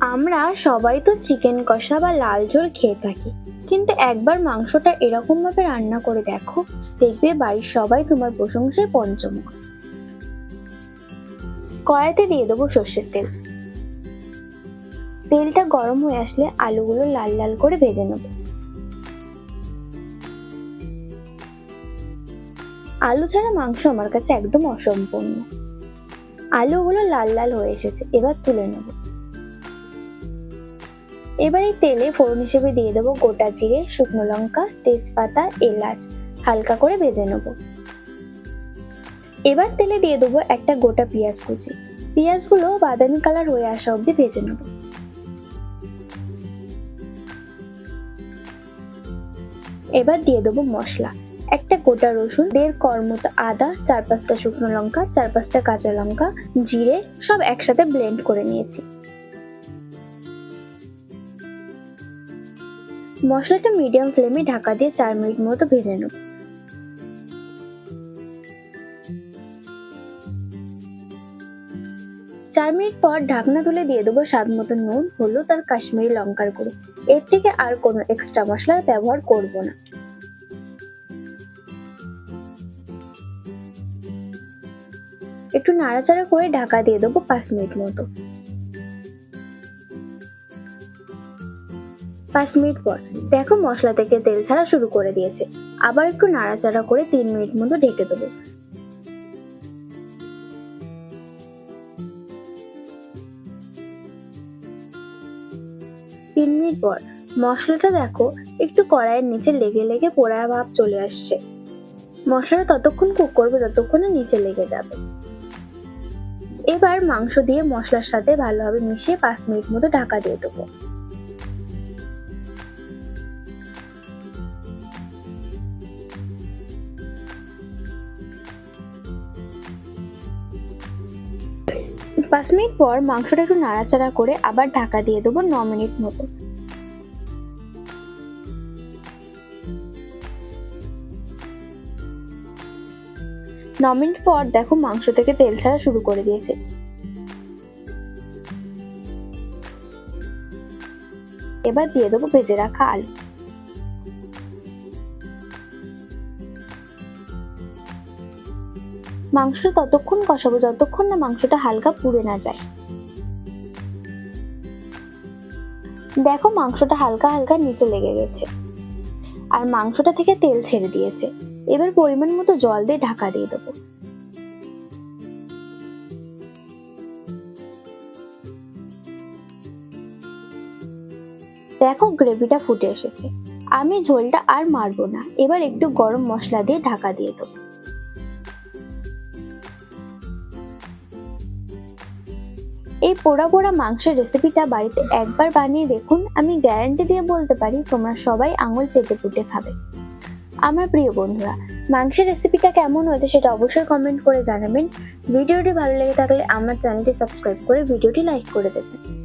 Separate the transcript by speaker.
Speaker 1: আমরা সবাই তো চিকেন কষা বা লাল ঝোল খেয়ে থাকি। কিন্তু একবার মাংসটা এরকম ভাবে রান্না করে দেখো, দেখবে বাড়ির সবাই তোমার প্রশংসায় পঞ্চমুখ কড়াইতে দিয়ে দেবো সর্ষের তেল। তেলটা গরম হয়ে আসলে আলুগুলো লাল লাল করে ভেজে নেব। আলু ছাড়া মাংস আমার কাছে একদম অসম্পূর্ণ। আলুগুলো লাল লাল হয়ে এসেছে, এবার তুলে নেব। এবার এই তেলে ফোড়ন হিসেবে দিয়ে দেবো গোটা জিরে, শুকনো লঙ্কা, তেজপাতা, এলাচ। হালকা করে ভেজে নেব। এবার তেলে দিয়ে দেবো একটা গোটা পেঁয়াজ কুচি। পেঁয়াজগুলো বাদামি কালার হয়ে আসা অবধি ভেজে নেব। এবার দিয়ে দেবো মশলা। একটা গোটা রসুন, দেড় কর মতো আদা, চার পাঁচটা শুকনো লঙ্কা, চার পাঁচটা কাঁচা লঙ্কা, জিরে, সব একসাথে ব্লেন্ড করে নিয়েছি। মশলাটা মিডিয়াম ফ্লেমে ঢাকা দিয়ে চার মিনিট মতো ভেজে নেব। চার মিনিট পর ঢাকনা তুলে দিয়ে দেবো স্বাদ মতো নুন, হলুদ আর কাশ্মীরি লঙ্কার গুঁড়ো। এর থেকে আর কোনো এক্সট্রা মশলা ব্যবহার করব না। একটু নাড়াচাড়া করে ঢাকা দিয়ে দেবো পাঁচ মিনিট মতো। পাঁচ মিনিট পর দেখো মশলা থেকে তেল ছাড়া শুরু করে দিয়েছে। আবার একটু নাড়াচাড়া করে তিন মিনিট মতো ঢেকে দেবো। তিন মিনিট পর মশলাটা দেখো একটু কড়াইয়ের নিচে লেগে লেগে পোড়া ভাব চলে আসছে। মশলাটা ততক্ষণ কুক করবে যতক্ষণ নিচে লেগে যাবে। এবার মাংস দিয়ে মশলার সাথে ভালোভাবে মিশিয়ে পাঁচ মিনিট মতো ঢাকা দিয়ে দেবো। পাঁচ মিনিট পর মাংসটা একটু নাড়াচাড়া করে আবার ঢাকা দিয়ে দেবো ন মিনিট মতো। ন মিনিট পর দেখো মাংস থেকে তেল ছাড়া শুরু করে দিয়েছে। এবার দিয়ে দেবো ভেজে রাখা আলু। মাংস ততক্ষণ কষাবো, যতক্ষণ না মাংসটা হালকা পুড়ে না যায়। দেখো মাংসটা হালকা হালকা নিচে লেগে গেছে। আর মাংসটা থেকে তেল ছেড়ে দিয়েছে। এবার পরিমাণ মতো জল দিয়ে ঢাকা দিয়ে দেবো। দেখো গ্রেভিটা ফুটে এসেছে। আমি ঝোলটা আর মারবো না। এবার একটু গরম মশলা দিয়ে ঢাকা দিয়ে দেবো। এই পোড়া পোড়া মাংসের রেসিপিটা বাড়িতে একবার বানিয়ে দেখুন, আমি গ্যারান্টি দিয়ে বলতে পারি তোমরা সবাই আঙুল চেটে পুটে খাবে। আমার প্রিয় বন্ধুরা, মাংসের রেসিপিটা কেমন হয়েছে সেটা অবশ্যই কমেন্ট করে জানাবেন। ভিডিওটি ভালো লেগে থাকলে আমার চ্যানেলটি সাবস্ক্রাইব করে ভিডিওটি লাইক করে দেবেন।